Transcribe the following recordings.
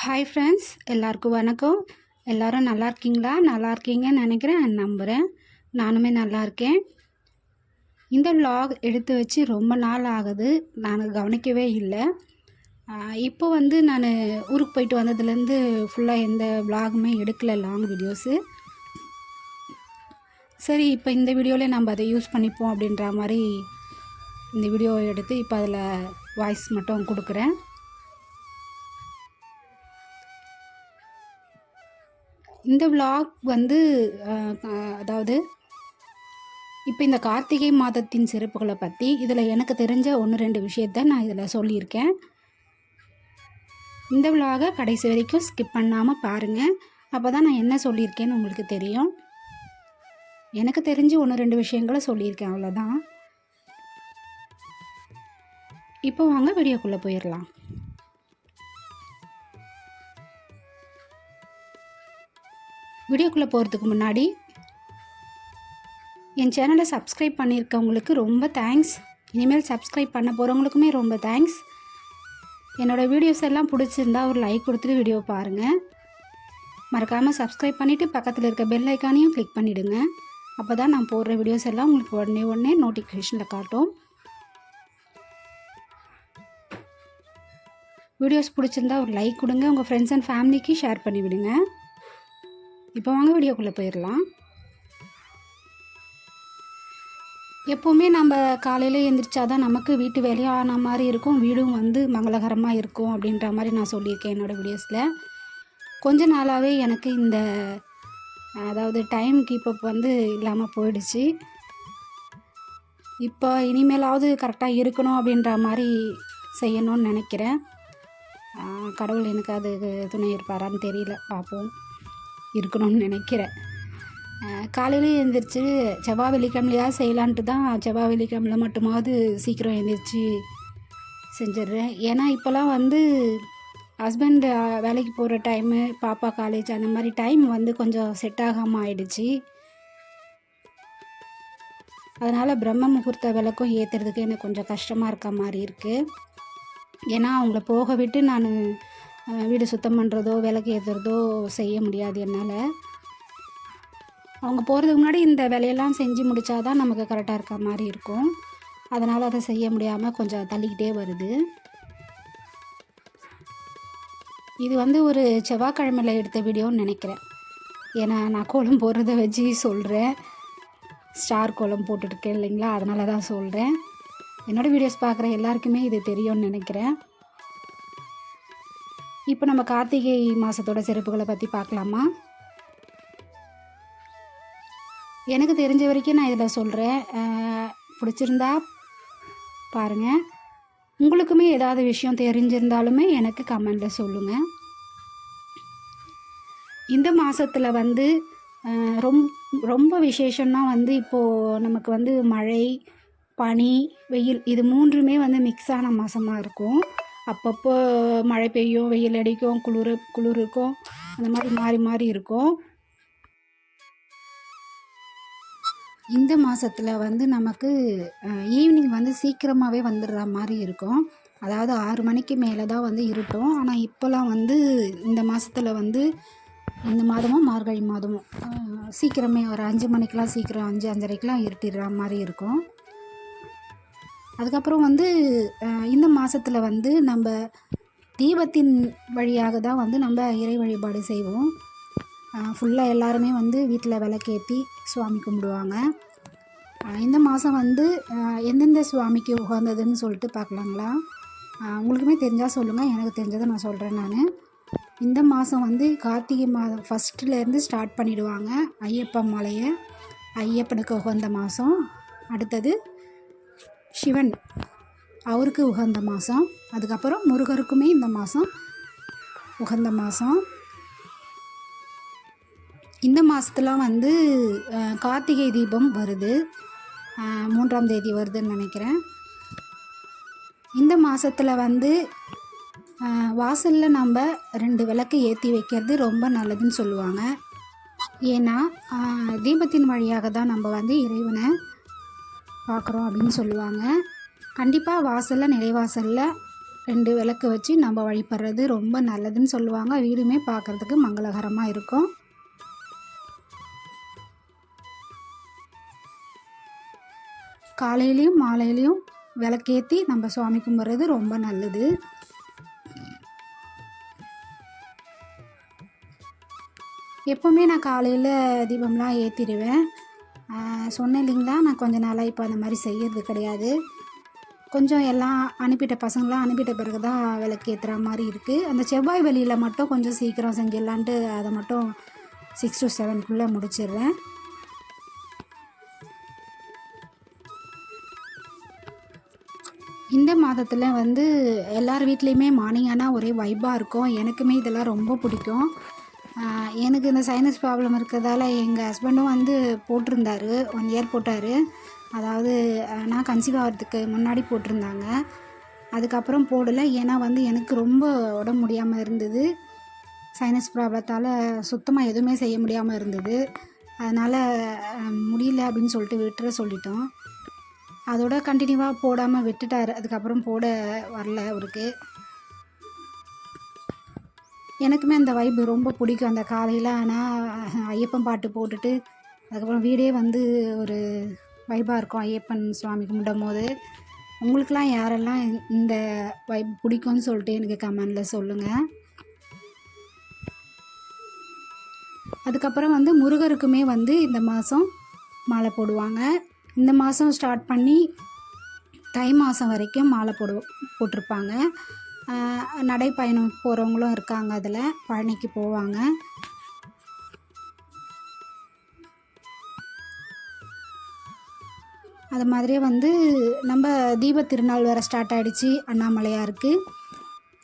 Hi friends எல்லாருக்கும் வணக்கம். எல்லாரும் நல்லா இருக்கீங்களா? நல்லா இருக்கீங்கன்னு நினைக்கிறேன். நம்புகிறேன் நானுமே நல்லா இருக்கேன். இந்த லாக் எடுத்து வச்சு ரொம்ப நாள் ஆகுது. நான் கவனிக்கவே இல்லை. இப்போ வந்து நான் ஊருக்கு போயிட்டு வந்ததுலேருந்து ஃபுல்லாக எந்த vlogமே எடுக்கலை. லாங் வீடியோஸு சரி இப்போ இந்த வீடியோவில் நம்ம அதை யூஸ் பண்ணிப்போம் அப்படின்ற மாதிரி இந்த வீடியோவை எடுத்து இப்போ அதில் வாய்ஸ் மட்டும் கொடுக்குறேன். இந்த விளாக் வந்து அதாவது இப்போ இந்த கார்த்திகை மாதத்தின் சிறப்புகளை பற்றி இதில் எனக்கு தெரிஞ்ச ஒன்று ரெண்டு விஷயத்த நான் இதில் சொல்லியிருக்கேன். இந்த vlog-அ கடைசி வரைக்கும் ஸ்கிப் பண்ணாமல் பாருங்கள் அப்போ தான் நான் என்ன சொல்லியிருக்கேன்னு உங்களுக்கு தெரியும். எனக்கு தெரிஞ்சு ஒன்று ரெண்டு விஷயங்களை சொல்லியிருக்கேன் அவ்வளோதான் இப்போ வாங்க வீடியோக்குள்ளே போயிடலாம். வீடியோக்குள்ளே போகிறதுக்கு முன்னாடி என் சேனலை சப்ஸ்கிரைப் பண்ணியிருக்கவங்களுக்கு ரொம்ப தேங்க்ஸ் இனிமேல் சப்ஸ்கிரைப் பண்ண போகிறவங்களுக்குமே ரொம்ப தேங்க்ஸ் என்னோடய வீடியோஸ் எல்லாம் பிடிச்சிருந்தா ஒரு லைக் கொடுத்துட்டு வீடியோ பாருங்கள் மறக்காமல் சப்ஸ்கிரைப் பண்ணிவிட்டு பக்கத்தில் இருக்க பெல் ஐக்கானையும் கிளிக் பண்ணிவிடுங்க அப்போ தான் நான் போடுற வீடியோஸ் எல்லாம் உங்களுக்கு உடனே உடனே நோட்டிஃபிகேஷனில் காட்டும். வீடியோஸ் பிடிச்சிருந்தா ஒரு லைக் கொடுங்க. உங்கள் ஃப்ரெண்ட்ஸ் அண்ட் ஃபேமிலிக்கு ஷேர் பண்ணி விடுங்க இப்போ வாங்க வீடியோக்குள்ளே போயிடலாம். எப்போவுமே நம்ம காலையில் எழுந்திரிச்சாதான் நமக்கு வீட்டு வேலையான மாதிரி இருக்கும். வீடும் வந்து மங்களகரமாக இருக்கும் அப்படின்ற மாதிரி நான் சொல்லியிருக்கேன் என்னோடய வீடியோஸில். கொஞ்ச நாளாகவே எனக்கு இந்த அதாவது டைம் கீப்பப் வந்து இல்லாமல் போயிடுச்சு. இப்போ இனிமேலாவது கரெக்டாக இருக்கணும் அப்படின்ற மாதிரி செய்யணும்னு நினைக்கிறேன். கடவுள் எனக்கு அது துணை இருப்பாரான்னு தெரியல. பார்ப்போம். இருக்கணும்னு நினைக்கிறேன். காலையில் எழுந்திரிச்சு செவ்வாய் வெள்ளிக்கிழமையாக செய்யலான்ட்டு தான் செவ்வாய் வெள்ளிக்கிழமையில மட்டுமாவது சீக்கிரம் எழுந்திரிச்சு செஞ்சிடுறேன். ஏன்னா இப்போலாம் வந்து ஹஸ்பண்ட் வேலைக்கு போகிற டைமு பாப்பா காலேஜ் அந்த மாதிரி டைம் வந்து கொஞ்சம் செட் ஆகாமல் ஆயிடுச்சு. அதனால் பிரம்ம முகூர்த்த விளக்கும் ஏற்றுறதுக்கு எனக்கு கொஞ்சம் கஷ்டமாக இருக்க மாதிரி இருக்குது ஏன்னா அவங்கள போக விட்டு நான் வீடு சுத்தம் பண்ணுறதோ விளக்கு ஏற்றுறதோ செய்ய முடியாது என்னால். அவங்க போகிறதுக்கு முன்னாடி இந்த வேலையெல்லாம் செஞ்சு முடித்தாதான் நமக்கு கரெக்டாக இருக்க மாதிரி இருக்கும். அதனால் அதை செய்ய முடியாமல் கொஞ்சம் தள்ளிக்கிட்டே வருது. இது வந்து ஒரு செவ்வாய்க்கிழமையில் எடுத்த வீடியோன்னு நினைக்கிறேன். ஏன்னா நான் கோலம் போடுறத வச்சு சொல்கிறேன் ஸ்டார் கோலம் போட்டுட்ருக்கேன் இல்லைங்களா? அதனால தான் சொல்கிறேன் என்னோடய வீடியோஸ் பார்க்குற எல்லாருக்குமே இது தெரியும்னு நினைக்கிறேன். இப்போ நம்ம கார்த்திகை மாதத்தோட சிறப்புகளை பற்றி பார்க்கலாமா? எனக்கு தெரிஞ்ச வரைக்கும் நான் இதில் சொல்கிறேன் பிடிச்சிருந்தா பாருங்கள் உங்களுக்குமே ஏதாவது விஷயம் தெரிஞ்சிருந்தாலுமே எனக்கு கமெண்டில் சொல்லுங்கள் இந்த மாதத்தில் வந்து ரொம் ரொம்ப விசேஷம்னா வந்து இப்போது நமக்கு வந்து மழை பனி வெயில் இது மூன்றுமே வந்து மிக்ஸான மாதமாக இருக்கும். அப்பப்போ மழை பெய்யும் வெயில் அடிக்கும் குளிர் குளிர் இருக்கும் அந்த மாதிரி மாறி மாறி இருக்கும். இந்த மாதத்தில் வந்து நமக்கு ஈவினிங் வந்து சீக்கிரமாகவே வந்துடுற மாதிரி இருக்கும். அதாவது ஆறு மணிக்கு மேலே தான் வந்து இருட்டும் ஆனால் இப்போலாம் வந்து இந்த மாதத்தில் வந்து இந்த மாதமும் மார்கழி மாதமும். சீக்கிரமே ஒரு அஞ்சு மணிக்கெலாம் சீக்கிரம் அஞ்சு அஞ்சரைக்கெலாம் இருட்டிடுற மாதிரி இருக்கும். அதுக்கப்புறம் வந்து இந்த மாதத்தில் வந்து நம்ம தீபத்தின் வழியாக தான் வந்து நம்ம இறை வழிபாடு செய்வோம். ஃபுல்லாக எல்லாருமே வந்து வீட்டில் விளக்கேற்றி சுவாமி கும்பிடுவாங்க. இந்த மாதம் வந்து எந்தெந்த சுவாமிக்கு உகந்ததுன்னு சொல்லிட்டு பார்க்கலாங்களா? உங்களுக்குமே தெரிஞ்சால் சொல்லுங்கள் எனக்கு தெரிஞ்சதை நான் சொல்கிறேன் நான். இந்த மாதம் வந்து கார்த்திகை மாதம் ஃபஸ்ட்டுலேருந்து ஸ்டார்ட் பண்ணிவிடுவாங்க ஐயப்பன் மலையை. ஐயப்பனுக்கு உகந்த மாதம் அடுத்தது சிவன். அவருக்கு உகந்த மாதம் அதுக்கப்புறம் முருகருக்குமே இந்த மாதம் உகந்த மாதம் இந்த மாதத்துலாம் வந்து கார்த்திகை தீபம் வருது. மூன்றாம் தேதி வருதுன்னு நினைக்கிறேன். இந்த மாதத்தில் வந்து வாசலில் நம்ம ரெண்டு விளக்கு ஏற்றி வைக்கிறது ரொம்ப நல்லதுன்னு சொல்லுவாங்க. ஏன்னா தீபத்தின் வழியாக தான் நம்ம வந்து இறைவனை பார்க்குறோம் அப்படின்னு சொல்லுவாங்க. கண்டிப்பாக வாசலில் நிலைவாசலில் ரெண்டு விளக்கு வச்சு நம்ம வழிபடுறது ரொம்ப நல்லதுன்னு சொல்லுவாங்க. வீடுமே பார்க்குறதுக்கு மங்களகரமாக இருக்கும். காலையிலையும் மாலையிலையும் விளக்கேற்றி நம்ம சுவாமி கும்பிட்றது ரொம்ப நல்லது. எப்போவுமே நான் காலையில் தீபம்லாம் ஏற்றிடுவேன் சொன்னேன் இல்லைங்களா? நான் கொஞ்ச நாளாக இப்போ அந்த மாதிரி செய்யறது கிடையாது. கொஞ்சம் எல்லாம் அனுப்பிட்ட பசங்களாம் அனுப்பிட்ட பிறகு தான் விளக்கு ஏற்றுற மாதிரி இருக்குது அந்த செவ்வாய் வெளியில் மட்டும் கொஞ்சம் சீக்கிரம் செஞ்சிடலான்ட்டு அதை மட்டும் சிக்ஸ் டு செவனுக்குள்ளே முடிச்சிடுறேன். இந்த மாதத்தில் வந்து எல்லார் வீட்லேயுமே மார்னிங் ஆனால் ஒரே வைப்பாக இருக்கும். எனக்குமே இதெல்லாம் ரொம்ப பிடிக்கும். எனக்கு இந்த சைனஸ் ப்ராப்ளம் இருக்கிறதால எங்கள் ஹஸ்பண்டும் வந்து போட்டிருந்தாரு. ஒன் இயர் போட்டார். அதாவது நான் கன்சீவ் ஆகிறதுக்கு முன்னாடி போட்டிருந்தாங்க. அதுக்கப்புறம் போடலை. ஏன்னா வந்து எனக்கு ரொம்ப உடம்பு முடியாமல் இருந்தது. சைனஸ் ப்ராப்ளத்தால் சுத்தமாக எதுவுமே செய்ய முடியாமல் இருந்தது. அதனால் முடியல அப்படின்னு சொல்லிட்டு விட்டுற சொல்லிட்டோம். அதோட கண்டினியூவாக போடாமல் விட்டுட்டார். அதுக்கப்புறம் போட வரல அவருக்கு. எனக்குமே அந்த வைப்பு ரொம்ப பிடிக்கும். அந்த காலையில் ஆனால் ஐயப்பன் பாட்டு போட்டுட்டு அதுக்கப்புறம் வீடே வந்து ஒரு வைப்பாக இருக்கும். ஐயப்பன் சுவாமி கும்பிடும் போது உங்களுக்கெலாம் யாரெல்லாம் இந்த வைப் பிடிக்கும்னு சொல்லிட்டு எனக்கு கமெண்டில் சொல்லுங்கள் அதுக்கப்புறம் வந்து முருகருக்குமே வந்து இந்த மாதம் மாலை போடுவாங்க. இந்த மாதம் ஸ்டார்ட் பண்ணி தை மாதம் வரைக்கும் மாலை போடு போட்டிருப்பாங்க. நடைப்பயணம் போகிறவங்களும் இருக்காங்க அதில். பழனிக்கு போவாங்க. அது மாதிரியே வந்து நம்ம தீப திருநாள் வேறு ஸ்டார்ட் ஆகிடுச்சு அண்ணாமலையாருக்கு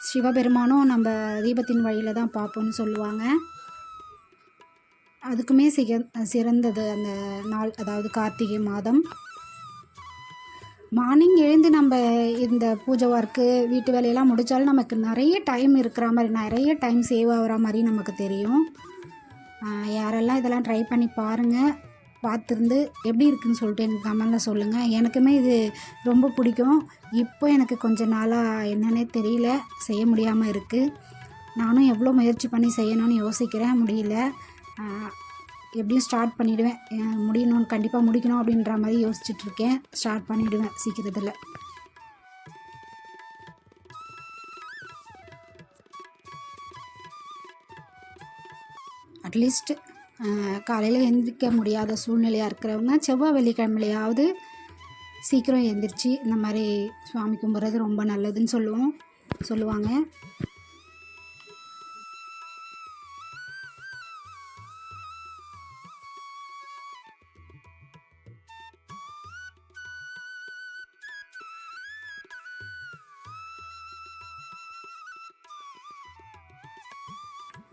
சிவபெருமானும் நம்ம தீபத்தின் வழியில் தான் பார்ப்போம்னு சொல்லுவாங்க. அதுக்குமே சிக சிறந்தது அந்த நாள் அதாவது கார்த்திகை மாதம். மார்னிங் எழுந்து நம்ம இந்த பூஜை ஒர்க்கு வீட்டு வேலையெல்லாம் முடித்தாலும் நமக்கு நிறைய டைம் இருக்கிற மாதிரி நிறைய டைம் சேவ் ஆகிற மாதிரி நமக்கு தெரியும். யாரெல்லாம் இதெல்லாம் ட்ரை பண்ணி பாருங்கள் பார்த்துருந்து எப்படி இருக்குதுன்னு சொல்லிட்டு எனக்கு கமெண்டில் சொல்லுங்கள் எனக்குமே இது ரொம்ப பிடிக்கும். இப்போ எனக்கு கொஞ்ச நாளாக என்னன்னே தெரியல. செய்ய முடியாமல் இருக்குது நானும் எவ்வளோ முயற்சி பண்ணி செய்யணும்னு யோசிக்கிறேன். முடியல. எப்படியும் ஸ்டார்ட் பண்ணிவிடுவேன் முடியணும் கண்டிப்பாக முடிக்கணும் அப்படின்ற மாதிரி யோசிச்சுட்டு இருக்கேன் ஸ்டார்ட் பண்ணிவிடுவேன் சீக்கிரத்தில் அட்லீஸ்ட் காலையில் எந்திரிக்க முடியாத சூழ்நிலையாக இருக்கிறவங்க செவ்வாய் வெள்ளிக்கிழமையாவது சீக்கிரம் எந்திரிச்சு இந்த மாதிரி சுவாமி கும்பிட்றது ரொம்ப நல்லதுன்னு சொல்லுவோம் சொல்லுவாங்க.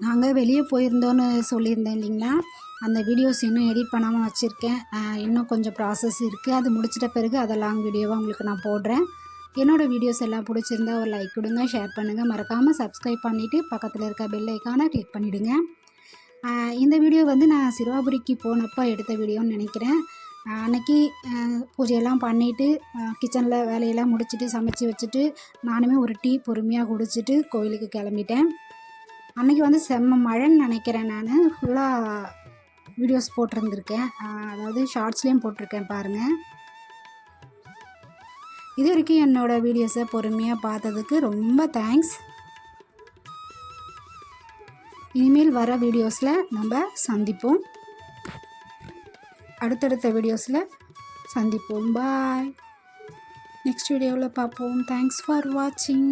நாங்கள் வெளியே போயிருந்தோன்னு சொல்லியிருந்தேன் இல்லைங்களா? அந்த வீடியோஸ் இன்னும் எடிட் பண்ணாமல் வச்சுருக்கேன். இன்னும் கொஞ்சம் ப்ராசஸ் இருக்குது அது முடிச்சிட்ட பிறகு அதை லாங் வீடியோவாக உங்களுக்கு நான் போடுறேன். என்னோடய வீடியோஸ் எல்லாம் பிடிச்சிருந்தா ஒரு லைக் கொடுங்க ஷேர் பண்ணுங்கள் மறக்காமல் சப்ஸ்கிரைப் பண்ணிவிட்டு பக்கத்தில் இருக்க பெல் ஐக்கானை கிளிக் பண்ணிவிடுங்க இந்த வீடியோ வந்து நான் சிறுவாபுரிக்கு போனப்போ எடுத்த வீடியோன்னு நினைக்கிறேன். அன்னைக்கு பூஜையெல்லாம் பண்ணிவிட்டு கிச்சனில் வேலையெல்லாம் முடிச்சுட்டு சமைச்சு வச்சுட்டு நானுமே ஒரு டீ பொறுமையாக குடிச்சிட்டு கோயிலுக்கு கிளம்பிட்டேன். அன்னைக்கு வந்து செம்ம மழைன்னு நினைக்கிறேன் நான். ஃபுல்லாக வீடியோஸ் போட்டிருந்துருக்கேன். அதாவது ஷார்ட்ஸ்லேயும் போட்டிருக்கேன் பாருங்கள் இது வரைக்கும் என்னோடய வீடியோஸை பொறுமையாக பார்த்ததுக்கு ரொம்ப தேங்க்ஸ் இனிமேல் வர வீடியோஸில் நம்ம சந்திப்போம். அடுத்தடுத்த வீடியோஸில் சந்திப்போம். பாய் நெக்ஸ்ட் வீடியோவில் பார்ப்போம். தேங்க்ஸ் ஃபார் வாட்சிங்